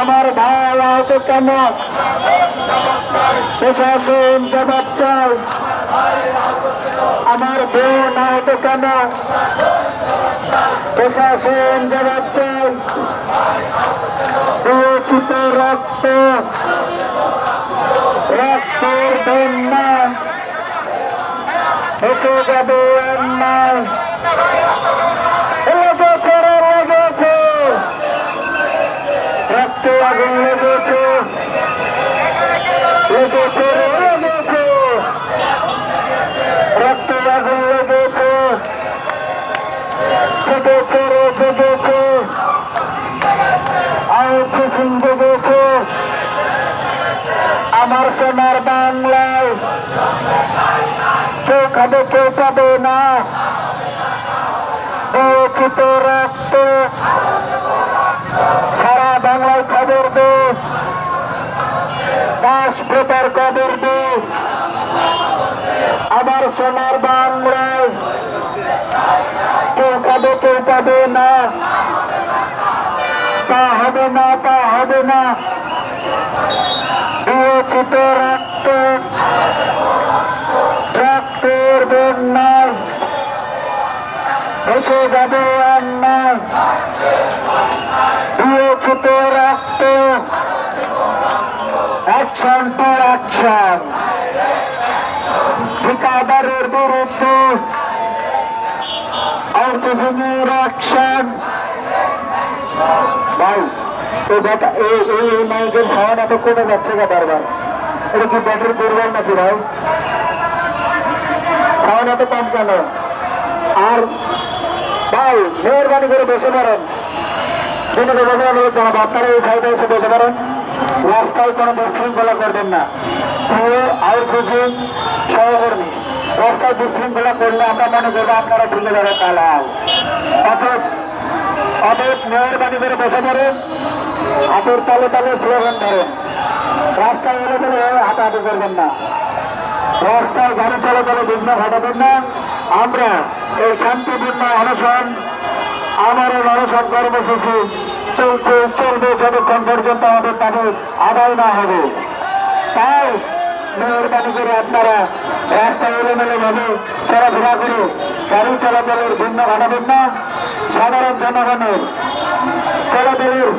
আমার ভাই আহত কেন? প্রশাসন জবাব চাই আমার বোন আহত কেন? প্রশাসন জবাব চাই বিবেচিত রক্ত। রক্তের বন্যা এসে যাবে অন্যায়। আগুন লেগেছে। লেগেছে লেগেছে। রক্তে আগুন লেগেছে। জেগেছে রে জেগেছে আউছে সিং জেগেছে। আমার সোনার বাংলায় কেউ খাবে কেউ পাবে না। দিয়েছি তো রক্ত। সারা বাংলায় খবর দে। দাস প্রতার খবর দে। আমার সোনার বাংলায় কেউ খাবে, কেউ পাবে না। তা হবে না, তা হবে না। দিয়েছি তো রক্ত। রক্তের বন্যায় এসে যাবে অ্যাকশন টু ঠিকাদারের বিরুদ্ধে অর্থজনীর অ্যাকশন ভাই এত কমে কেন? আর ভাই, মেহরবানি করে বসে অনুরোধ জানাব, আপনারা এই সাইডে এসে বসে পড়েন। রাস্তায় কোনো বিশৃঙ্খলা করবেন না। সহকর্মী রাস্তায় বিশৃঙ্খলা করলে আমরা মনে করব আপনারা ঢুকে যাবে তালাল অতএব অতএব মেহরবানি করে বসে পড়েন, হাতের তালে তালে স্লোগান ধরেন। রাস্তায় এলে গেলে হাঁটাহাঁটি করবেন না। রাস্তায় গাড়ি চলাচলে বিঘ্ন ঘটাবেন না। আমরা এই শান্তিপূর্ণ অনশন, আমারও অনশন কর্মসূচি চলছে, চলবে যতক্ষণ পর্যন্ত আমাদের দাবি আদায় না হবে। তাই মেহরবানি করে আপনারা রাস্তায় এলোমেলো ভাবে চলাফেরা করে গাড়ি চলাচলের ভিন্ন ঘটাবেন না সাধারণ জনগণের চলাচলের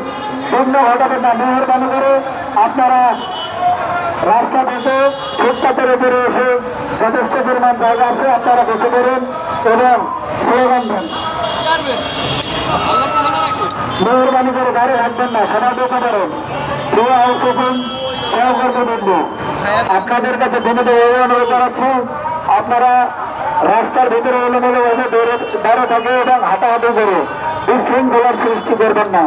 ভিন্ন ঘটাবেন না মেহরবানি করে আপনারা রাস্তা থেকে ফুটপাতের উপরে এসে যথেষ্ট পরিমাণ জায়গা আছে, আপনারা বসে পড়ুন এবং মেহরবানি করে গাড়ি রাখবেন না, সবাই বসে পড়ুন কেউ আউটসোর্সিং সহকর্মী বন্ধু। আপনাদের কাছে এই অনুরোধ জানাচ্ছি, আপনারা রাস্তার ভিতরে এলোমেলো ভাবে বেরো থাকে এবং হাঁটাহাঁটি করে বিশৃঙ্খলার সৃষ্টি করবেন না।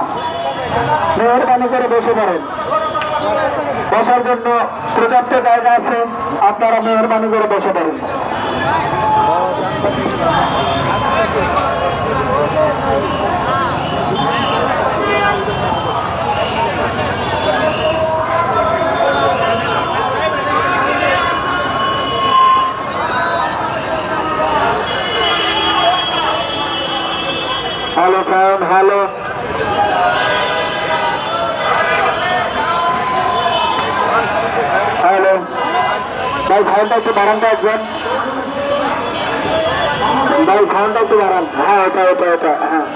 মেহরবানি করে বসে পড়েন। বসার জন্য পর্যাপ্ত জায়গা আছে, আপনারা মেহরবানি করে বসে পড়ুন। হ্যালো সাউন্ড হ্যালো হ্যালো ভাই সাউন্ডটা একটু বাড়ান একজন। ভাই সাউন্ডটা একটু বাড়ান। হ্যাঁ ওটা ওটা ওটা হ্যাঁ।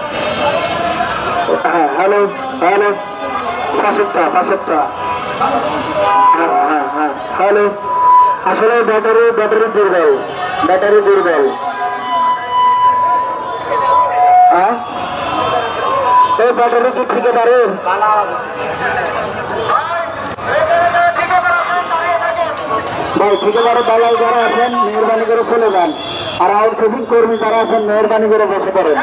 হ্যাঁ হ্যালো হ্যালো পাশেরটা পাশেরটা হ্যাঁ হ্যাঁ হ্যাঁ। হ্যালো আসলে ব্যাটারি ব্যাটারি দুর্বল। ব্যাটারি দুর্বল। এই ব্যাটারি কি ঠিক পারে ভাই ঠিকাদারের দালাল যারা আছেন, মেহরবানি করে চলে যান। আর আউটসোর্সিং কর্মী যারা আছেন, মেহরবানি করে বসে পড়েন।